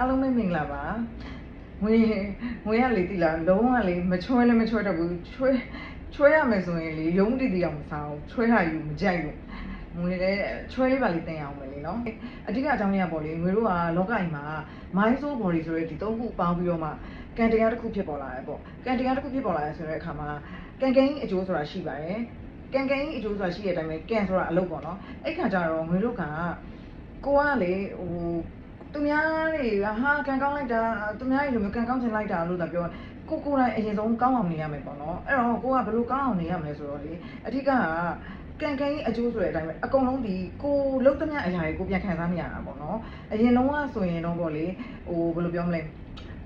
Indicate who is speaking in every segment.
Speaker 1: အားလုံးပဲမင်္ဂလာပါငွေငွေရလေတိလားလုံးဝလေမချွဲလည်းမချွဲတတ်ဘူးချွဲချွဲရမယ်ဆိုရင်လေရုံးတည်တည်အောင်မစားဘူးချွဲတာယူမကြိုက်ဘူးငွေလည်းချွဲလေးပါလေးတင်အောင်ပဲလေနော်အဓိကအကြောင်းရင်းကပေါ့လေငွေတို့ကလောကကြီးမှာ mind soul body ဆိုတဲ့ဒီသုံးခုပေါင်းပြီးတော့မှကံတရားတစ်ခုဖြစ်ပေါ်လာတယ်ပေါ့ကံတရားတစ်ခုဖြစ်ပေါ်လာတယ်ဆိုတဲ့အခါမှာကံကံကြီးအကျိုးဆိုတာရှိပါတယ်ကံကံကြီးအကျိုးဆိုတာရှိတဲ့အတိုင်းပဲကံဆိုတာအလုပ်ပေါ့နော်အဲ့ခါကျတော့ငွေတို့ကကိုကလေဟို သူများတွေကဟာကန်ကောင်းလိုက်တာသူများတွေလိုမျိုးကန်ကောင်းချင်လိုက်တာလို့သာပြောကိုကိုယ်တိုင်အရင်ဆုံးကောင်းအောင်နေရမယ်ပေါ့နော်အဲ့တော့ကိုကဘယ်လိုကောင်းအောင်နေရမလဲဆိုတော့လေအဓိကကကန်ကန်ကြီးအကျိုးဆိုတဲ့အတိုင်းပဲအကုန်လုံးဒီကိုလုံးသမျှအရာတွေကိုပြန်ခံစားနေရတာပေါ့နော်အရင်တော့ကဆိုရင်တော့ပေါ့လေဟိုဘယ်လိုပြောမလဲ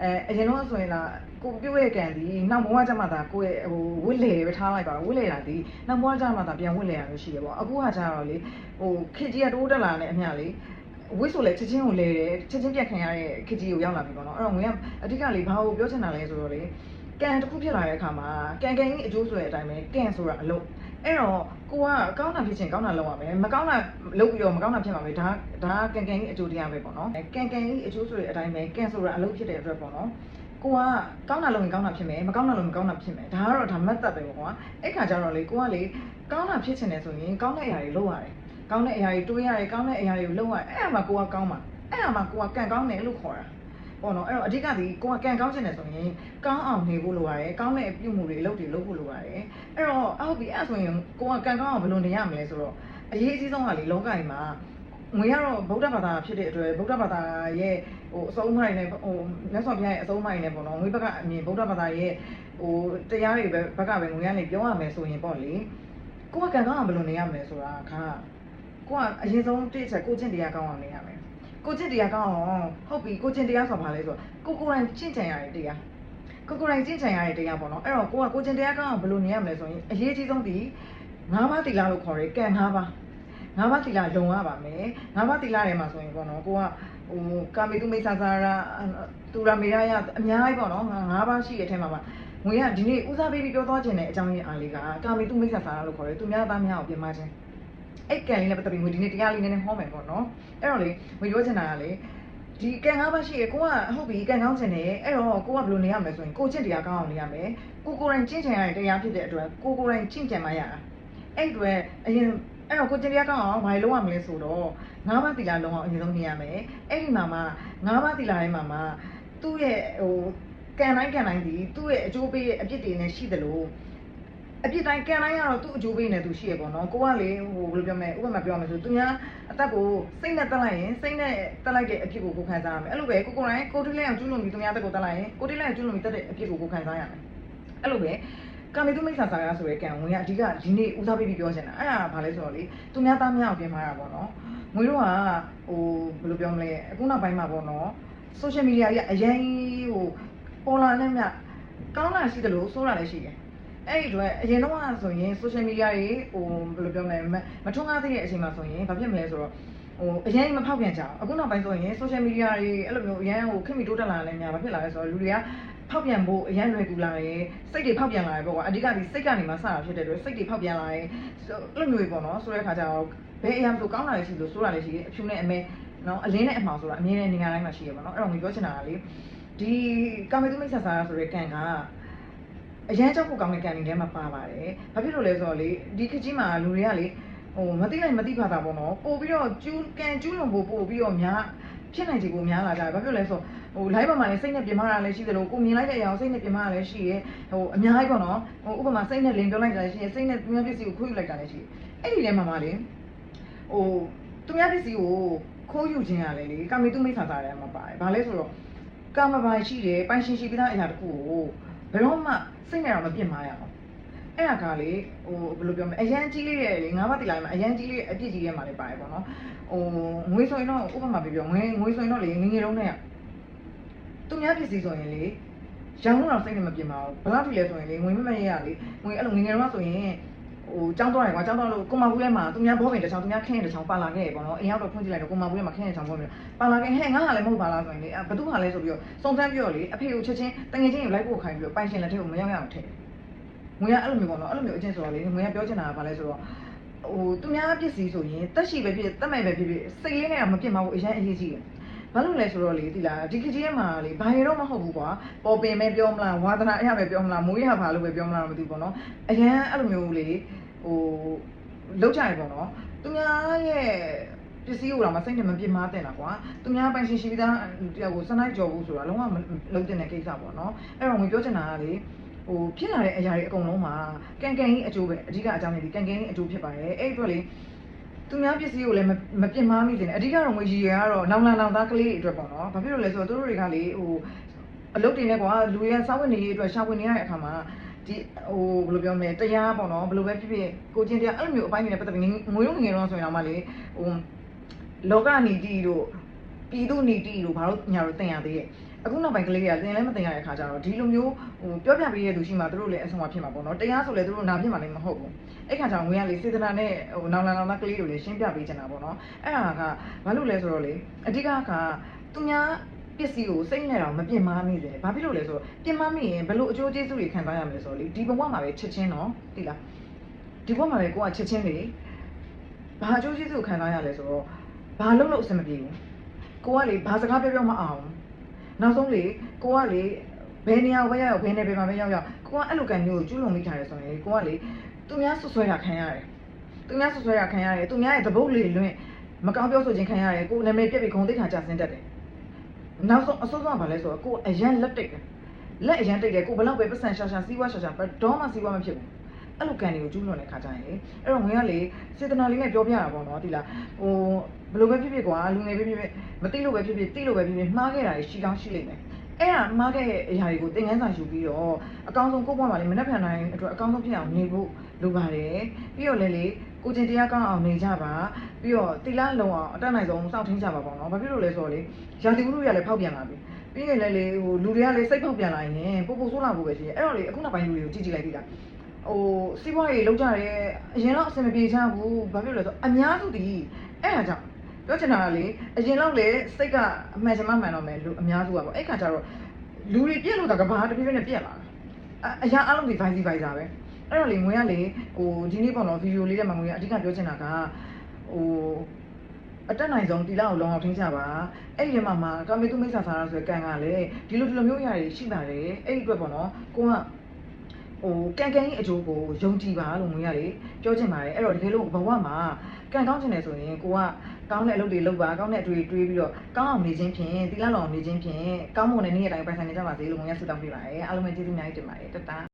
Speaker 1: အဲအရင်တော့ဆိုရင်လားကိုပြုတ်ရဲ့ကန်ဒီနောက်ဘဝကျမှသာကိုယ့်ရဲ့ဟိုဝစ်လေပဲထားလိုက်ပါဝစ်လေတာဒီနောက်ဘဝကျမှသာပြန်ဝစ်လေရလို့ရှိရပေါ့အခုကကျတော့လေဟိုခေကြီးကတိုးတက်လာတဲ့အမျှလေ ဝိဆိုလဲချက်ချင်းကိုလဲတယ်ချက်ချင်းပြတ်ခံရတဲ့ခကြီးကိုရောက်လာပြီပေါ့နော်အဲ့တော့ငွေကအဓိကလေဘာကိုပြောချင်တာလဲဆိုတော့လေကန်တစ်ခုဖြစ်လာတဲ့အခါမှာကန်ကန်ကြီးအကျိုးဆိုတဲ့အတိုင်းပဲကန်ဆိုတာအလုပ်အဲ့တော့ကိုကကောင်းတာဖြစ်ချင်ကောင်းတာလုပ်ရမယ်မကောင်းတာလုပ်ပြီးတော့မကောင်းတာဖြစ်မှာပဲဒါဒါကကန်ကန်ကြီးအကျိုးတရားပဲပေါ့နော်ကန်ကန်ကြီးအကျိုးဆိုတဲ့အတိုင်းပဲကန်ဆိုတာအလုပ်ဖြစ်တဲ့အတွက်ပေါ့နော်ကိုကကောင်းတာလုပ်ရင်ကောင်းတာဖြစ်မယ်မကောင်းတာလုပ်ရင်မကောင်းတာဖြစ်မယ်ဒါကတော့ဒါမတ်သက်ပဲပေါ့ကွာအဲ့ခါကျတော့လေကိုကလေကောင်းတာဖြစ်ချင်တယ်ဆိုရင်ကောင်းတဲ့အရာတွေလုပ်ရတယ် ကောင်းတဲ့အရာတွေတွေးရတယ်ကောင်းတဲ့အရာတွေကိုလုပ်ရတယ်အဲ့ဒါမှကိုကကောင်းမှာအဲ့ဒါမှကိုကကံကောင်းတယ်လို့ခေါ်တာပေါ့နော်အဲ့တော့အဓိကဒီကိုကကံကောင်းချင်တယ်ဆိုရင်ကောင်းအောင်နေဖို့လိုရတယ်ကောင်းတဲ့အပြုမှုတွေအလုပ်တွေလုပ်ဖို့လိုရတယ်အဲ့တော့အောက်ပြီးအဲ့ဆိုရင်ကိုကကံကောင်းအောင်ဘယ်လိုနေရမလဲဆိုတော့အရေးအကြီးဆုံးကလေလောကကြီးမှာငွေကတော့ဗုဒ္ဓဘာသာဖြစ်တဲ့အတွက်ဗုဒ္ဓဘာသာရဲ့ဟိုအဆုံးအမတွေနဲ့ဟိုမြတ်စွာဘုရားရဲ့အဆုံးအမတွေနဲ့ပေါ့နော်ငွေဘက်ကအမြင်ဗုဒ္ဓဘာသာရဲ့ဟိုတရားတွေပဲဘက်ကပဲငွေကနေပြောရမယ်ဆိုရင်ပေါ့လေကိုကကံကောင်းအောင်ဘယ်လိုနေရမလဲဆိုတာက ကိုကအရင်ဆုံးတစ်ချက်ကိုကျင့်တရားကောင်းအောင်နေရမယ်ကိုကျင့်တရားကောင်းအောင်ဟုတ်ပြီကိုကျင့်တရားဆိုတာဘာလဲဆိုတော့ကိုကိုယ်တိုင်ကျင့်ကြံရတဲ့တရားကိုကိုယ်တိုင်ကျင့်ကြံရတဲ့တရားပေါ့နော်အဲ့တော့ကိုကကိုကျင့်တရားကောင်းအောင်ဘယ်လိုနေရမလဲဆိုရင်အရေးကြီးဆုံးဒီ၅ပါးတိလာလို့ခေါ်ရဲကံ၅ပါး၅ပါးတိလာလုံရပါမယ်၅ပါးတိလာထဲမှာဆိုရင်ပေါ့နော်ကိုကဟိုကာမေတုမိစ္ဆာစာရာတူရာမေရယအများကြီးပေါ့နော်၅ပါးရှိတဲ့အထက်မှာပါငွေကဒီနေ့ဦးစားပေးပြီးပြောသွားခြင်းတဲ့အကြောင်းရင်းအားလေးကကာမေတုမိစ္ဆာစာရာလို့ခေါ်ရဲသူများသားများကိုပြင်မခြင်း အဲ့ကံလေးနဲ့ပတ်သက်ပြီးငွေဒီနေ့တရားလေးနည်းနည်းဟောမယ်ပေါ့နော်အဲ့တော့လေငွေပြောချင်တာကလေဒီကံကားပါရှိရကိုကဟုတ်ပြီကံကောင်းချင်တယ်အဲ့တော့ကိုကဘယ်လိုနေရမလဲဆိုရင်ကိုကျင့်တရားကောင်းအောင်နေရမယ်ကိုကိုယ်တိုင်ကျင့်ချင်ရတဲ့တရားဖြစ်တဲ့အတွက်ကိုကိုယ်တိုင်ကျင့်ကြံမှရတာအဲ့အတွက်အရင်အဲ့တော့ကိုကျင့်တရားကောင်းအောင်ဘာလို့လုပ်ရမလဲဆိုတော့ငါးပါးသီလလုံးအောင်အရင်ဆုံးနေရမယ်အဲ့ဒီမှာမှငါးပါးသီလထဲမှာမှသူ့ရဲ့ဟိုကံတိုင်းကံတိုင်းဒီသူ့ရဲ့အကျိုးပေးရဲ့အပြစ်တွေနဲ့ရှိတယ်လို့ အပြစ်တိုင်းကန်တိုင်းကတော့သူ့အကျိုးပေးနေသူရှိရပေါ့နော်ကိုကလေဟိုဘယ်လိုပြောမလဲဥပမာပြောမယ်ဆိုသူများအသက်ကိုစိတ်နဲ့တက်လိုက်ရင်စိတ်နဲ့တက်လိုက်တဲ့အဖြစ်ကိုကိုခံစားရမယ်အဲ့လိုပဲကိုကိုယ်တိုင်ကိုတိလဲအောင်ကျူးလွန်ပြီးသူများတက်ကိုတက်လိုက်ရင်ကိုတိလဲအောင်ကျူးလွန်ပြီးတက်တဲ့အဖြစ်ကိုကိုခံစားရမယ်အဲ့လိုပဲကာမေတုမိစ္ဆာစာရဆိုရဲကံဝင်ကအဓိကဒီနေ့ဦးစားပေးပြီးပြောချင်တာအဲ့ဒါဘာလဲဆိုတော့လေသူများသားများကိုပြင်မာတာပေါ့နော်ငွေတို့ကဟိုဘယ်လိုပြောမလဲအခုနောက်ပိုင်းမှာပေါ့နော် social media ကြီးကအရင်ဟိုပေါ်လာနေမြကောင်းတာရှိတယ်လို့ဆိုးတာလည်းရှိတယ် အဲ့ဒီတော့အရင်တော့ဆိုရင် social media တွေဟိုဘယ်လိုပြောမလဲမမထွန်းကားသေးတဲ့အချိန်မှာဆိုရင်ဘာဖြစ်မလဲဆိုတော့ဟိုအရင်မဖောက်ပြန်ကြအောင်အခုနောက်ပိုင်းဆိုရင် social media တွေအဲ့လိုမျိုးအရင်ဟိုခင်မီတိုးတက်လာတယ်များဘာဖြစ်လာလဲဆိုတော့လူတွေကဖောက်ပြန်ဖို့အရင်လွယ်ကူလာတယ်စိတ်တွေဖောက်ပြန်လာတယ်ပေါ့ကွာအဓိကဒီစိတ်ကနေမှစတာဖြစ်တဲ့အတွက်စိတ်တွေဖောက်ပြန်လာတယ်အဲ့လိုမျိုးပေါ့နော်ဆိုတဲ့အခါကျတော့ဘယ်အရာမဆိုကောင်းတာလည်းရှိလို့ဆိုတာလည်းရှိတယ်အဖြူနဲ့အမဲနော်အလင်းနဲ့အမှောင်ဆိုတာအမြင်နဲ့နေရာတိုင်းမှာရှိရပါတော့အဲ့တော့ငါပြောချင်တာကလေဒီကာမေတုမိတ်ဆာဆာဆိုတဲ့ကန်က အရန်ကြောက်ဖို့ကောင်းတဲ့ကန်တွေထဲမှာပါပါတယ်။ဘာဖြစ်လို့လဲဆိုတော့လေဒီခကြီးမှာလူတွေကလေဟိုမသိလိုက်မသိဖာတာပေါ့နော်။ပို့ပြီးတော့ကျူးကန်ကျူးလွန်ဖို့ပို့ပြီးတော့များဖြစ်နိုင်ချေကိုများလာကြတယ်။ဘာဖြစ်လို့လဲဆိုတော့ဟို live ပေါ်မှာလည်းစိတ်နဲ့ပြင်မာတာလည်းရှိသလိုကိုမြင်လိုက်တဲ့အရာကိုစိတ်နဲ့ပြင်မာတာလည်းရှိရဲဟိုအများကြီးပေါ့နော်။ဟိုဥပမာစိတ်နဲ့လင်ပြောလိုက်တာလည်းရှိရဲစိတ်နဲ့သူများပစ္စည်းကိုခွေးယူလိုက်တာလည်းရှိရဲ။အဲ့ဒီထဲမှာမှလေဟိုသူများပစ္စည်းကိုခိုးယူခြင်းရလေလေကာမီတုမိတ်ဆာဆာထဲမှာပါတယ်။ဘာလဲဆိုတော့ကာမပိုင်ရှိတယ်ပိုင်ရှင်ရှိပြီးသားအရာတစ်ခုကို ဘယ်တော့မှစိတ်နဲ့တော့မပြစ်မှားရအောင်အဲ့ဒါကလေဟိုဘယ်လိုပြောမလဲအရန်ကြီးလေးရဲ့လေငါးပါးတိလာမှာအရန်ကြီးလေးအပြစ်ကြီးထဲမှာလည်းပါတယ်ပေါ့နော်ဟိုငွေဆိုရင်တော့ဥပမာပြပြောငွေငွေဆိုရင်တော့လေငငယ်တုန်းနဲ့သူများပစ္စည်းဆိုရင်လေရောင်းတော့စိတ်နဲ့မပြစ်မှာဘူးဘယ်လောက်ထိလဲဆိုရင်လေငွေမမရရလေငွေအဲ့လိုငငယ်တုန်းကဆိုရင် ဟိုចောင်းတော့တယ်ကွာចောင်းတော့လို့ကိုမဘူးထဲမှာသူများဘောပင်တစ်ချောင်းသူများခင်းတစ်ချောင်းပါလာခဲ့ပေါ့နော်အိမ်ရောက်တော့ဖွင့်ကြည့်လိုက်တော့ကိုမဘူးထဲမှာခင်းတစ်ချောင်းဘောပင်ပါလာခဲ့ဟဲ့ငါကလည်းမဟုတ်ပါလားဆိုရင်လေဘသူကလည်းဆိုပြီးတော့စုံစမ်းပြီးတော့လေအဖေကိုချက်ချင်းတငယ်ချင်းကိုလိုက်ဖို့ခိုင်းပြီးတော့ပိုင်ရှင်လက်ထက်ကိုမရောက်ရအောင်ထည့်ငွေကအဲ့လိုမျိုးပေါ့နော်အဲ့လိုမျိုးအချင်းဆိုတော့လေငွေကပြောချင်တာကဘာလဲဆိုတော့ဟိုသူများပစ္စည်းဆိုရင်တက်ရှိပဲဖြစ်တက်မဲ့ပဲဖြစ်ဖြစ်စိတ်လေးနဲ့တော့မပြစ်မှာဘူးအရင်အရေးကြီးတယ် ဘာလို့လဲဆိုတော့လေဒီလားဒီကကြီးထဲမှာလေဘာရတော့မဟုတ်ဘူးကွာပေါ်ပင်ပဲပြောမလားဝါသနာအရာပဲပြောမလားမွေးရပါလို့ပဲပြောမလားမသိဘူးပေါ့နော်အရန်အဲ့လိုမျိုးလေဟိုလောက်ကြရပေါ့နော်သူများရဲ့ပစ္စည်းကိုတော့မစိတ်နဲ့မပြစ်မှားတင်တာကွာသူများပိုင်ရှင်ရှိပြီးသားတယောက်ကိုစနိုက်ကြော်ဘူးဆိုတာလုံးဝမလုံးတင်တဲ့ကိစ္စပေါ့နော်အဲ့တော့ငွေပြောချင်တာကလေဟိုဖြစ်လာတဲ့အရာတွေအကုန်လုံးမှာကန်ကန်ကြီးအကျိုးပဲအဓိကအကြောင်းရင်းဒီကန်ကန်ကြီးအကျိုးဖြစ်ပါတယ်အဲ့ဒီအတွက်လေ သူများပစ္စည်းကိုလည်းမမပြစ်မှားမိစေနဲ့အဓိကတော့ငွေကြီးရကတော့နောင်လာနောင်သားကလေးတွေအတွက်ပေါ့နော်ဘာဖြစ်လို့လဲဆိုတော့သူတို့တွေကလေဟိုအလုပ်တွေနဲ့ကွာလူတွေကစောင့်ဝင်နေရေးအတွက်ရှာဝင်နေရတဲ့အခါမှာဒီဟိုဘယ်လိုပြောမလဲတရားပေါ့နော်ဘယ်လိုပဲဖြစ်ဖြစ်ကိုချင်းတရားအဲ့လိုမျိုးအပိုင်းတွေနဲ့ပတ်သက်ပြီးငွေလုံးငွေတော့ဆိုရင်တော့မှလေဟိုလောကနီတိတို့ပြည်သူနီတိတို့ဘာလို့ညာတို့တင်ရသေးရဲ့အခုနောက်ပိုင်းကလေးတွေကတင်လည်းမတင်ရတဲ့အခါကျတော့ဒီလိုမျိုးဟိုပြောပြပေးရတဲ့သူရှိမှသူတို့လည်းအဆုံးအဖြစ်မှာပေါ့နော်တရားဆိုလည်းသူတို့နာပြစ်မှာလည်းမဟုတ်ဘူး အဲ့ခါကျတော့ငွေကလေစေတနာနဲ့ဟိုနောင်လာနောင်သားကလေးတို့လည်းရှင်းပြပေးချင်တာပေါ့နော်အဲ့ဒါကဘာလို့လဲဆိုတော့လေအဓိကကသူများပစ္စည်းကိုစိတ်နဲ့တော့မပြစ်မှားမိတယ်ဘာဖြစ်လို့လဲဆိုတော့ပြစ်မှားမိရင်ဘယ်လိုအကျိုးကျေးဇူးတွေခံစားရမလဲဆိုတော့လေဒီဘဝမှာပဲချက်ချင်းနော်သိလားဒီဘဝမှာပဲကိုကချက်ချင်းလေဘာအကျိုးကျေးဇူးခံစားရလဲဆိုတော့ဘာလုပ်လို့အဆင်မပြေဘူးကိုကလေဘာစကားပြောပြောမအောင်နောက်ဆုံးလေကိုကလေဘယ်နေရာကိုပဲရောက်ရောက်ဘယ်နေရာမှာပဲရောက်ရောက်ကိုကအဲ့လိုကံမျိုးကိုကျူးလွန်မိထားတယ်ဆိုရင်ကိုကလေ သူများဆွဆွဲရခံရတယ်သူများဆွဆွဲရခံရတယ်သူများရဲ့သဘုတ်လေလွင့်မကောင်းပြောဆိုခြင်းခံရတယ်ကိုနာမည်ပြက်ပြီးဂုံတိတ်ခါကြဆင်းတတ်တယ်နောက်ဆုံးအစိုးဆုံးကဘာလဲဆိုတော့ကိုအရန်လက်တိတ်တယ်လက်အရန်တိတ်တယ်ကိုဘလောက်ပဲပတ်စံရှာရှာစီးပွားရှာရှာဘယ်တော့မှစီးပွားမဖြစ်ဘူးအဲ့လိုကံတွေကိုကျူးလွန်တဲ့ခါကျရင်လေအဲ့တော့ငွေကလေစေတနာလေးနဲ့ပြောပြတာပေါ့နော်ဒီလားဟိုဘယ်လိုပဲဖြစ်ဖြစ်ကွာလူငယ်ပဲဖြစ်ဖြစ်မသိလို့ပဲဖြစ်ဖြစ်သိလို့ပဲဖြစ်ဖြစ်မှားခဲ့တာရှိကောင်းရှိလိမ့်မယ်အဲ့ဒါမှားခဲ့တဲ့အရာတွေကိုသင်ခန်းစာယူပြီးတော့အကောင်းဆုံးကိုယ့်ဘဝမှာလေမနှက်ဖြန်နိုင်အတွက်အကောင်းဆုံးဖြစ်အောင်နေဖို့ လိုပါတယ်ပြီးတော့လည်းလေကိုကျင်တရားကောင်းအောင်နေကြပါပြီးတော့တိလားလုံအောင်အတတ်နိုင်ဆုံးစောင့်ထင်းကြပါပေါ့နော်ဘာဖြစ်လို့လဲဆိုတော့လေရာသီဥတုတွေကလည်းဖောက်ပြန်လာပြီပြီးရင်လည်းလေဟိုလူတွေကလည်းစိတ်ဖောက်ပြန်လာရင်ပို့ပို့ဆိုးလာဖို့ပဲရှိတယ်အဲ့တော့လေအခုနောက်ပိုင်းလူတွေကိုကြည့်ကြည့်လိုက်ပြီလားဟိုစီးပွားရေးလောက်ကြတယ်အရင်တော့အဆင်မပြေချမ်းဘူးဘာဖြစ်လို့လဲဆိုတော့အများစုဒီအဲ့ဒါကြောင့်ပြောချင်တာကလေအရင်တော့လေစိတ်ကအမှန်ချင်မှမှန်တော့မယ်လူအများစုကပေါ့အဲ့ခါကျတော့လူတွေပြက်လို့တော့ကဘာတပြည့်ပြည့်နဲ့ပြက်လာတယ်အအရာအလုံးဒီ vice versa ပဲ အဲ့တော့လေငွေကလေဟိုဒီနေ့ပေါ့နော်ဗီဒီယိုလေးထဲမှာငွေကအဓိကပြောချင်တာကဟိုအတက်နိုင်ဆုံးတီလာကိုလောအောင်ထင်းကြပါအဲ့ဒီထဲမှာမှာကာမေတုမိတ်ဆာဆာရဆိုတဲ့ကန်ကလည်းဒီလိုဒီလိုမျိုးအရာတွေရှိပါတယ်အဲ့ဒီအတွက်ပေါ့နော်ကိုကဟိုကန်ကန်ကြီးအကျိုးကိုယုံကြည်ပါလို့ငွေရတယ်ပြောချင်ပါတယ်အဲ့တော့တကယ်လို့ဘဝမှာကန်ကောင်းချင်တယ်ဆိုရင်ကိုကကောင်းတဲ့အလုပ်တွေလုပ်ပါကောင်းတဲ့အတွေ့တွေးပြီးတော့ကောင်းအောင်နေခြင်းဖြင့်တိလလောင်နေခြင်းဖြင့်ကောင်းမွန်တဲ့နေ့ရက်တိုင်းပိုင်ဆိုင်နေကြပါစေလို့ငွေရဆုတောင်းပေးပါတယ်အားလုံးပဲကျေးဇူးအများကြီးတင်ပါတယ်တတ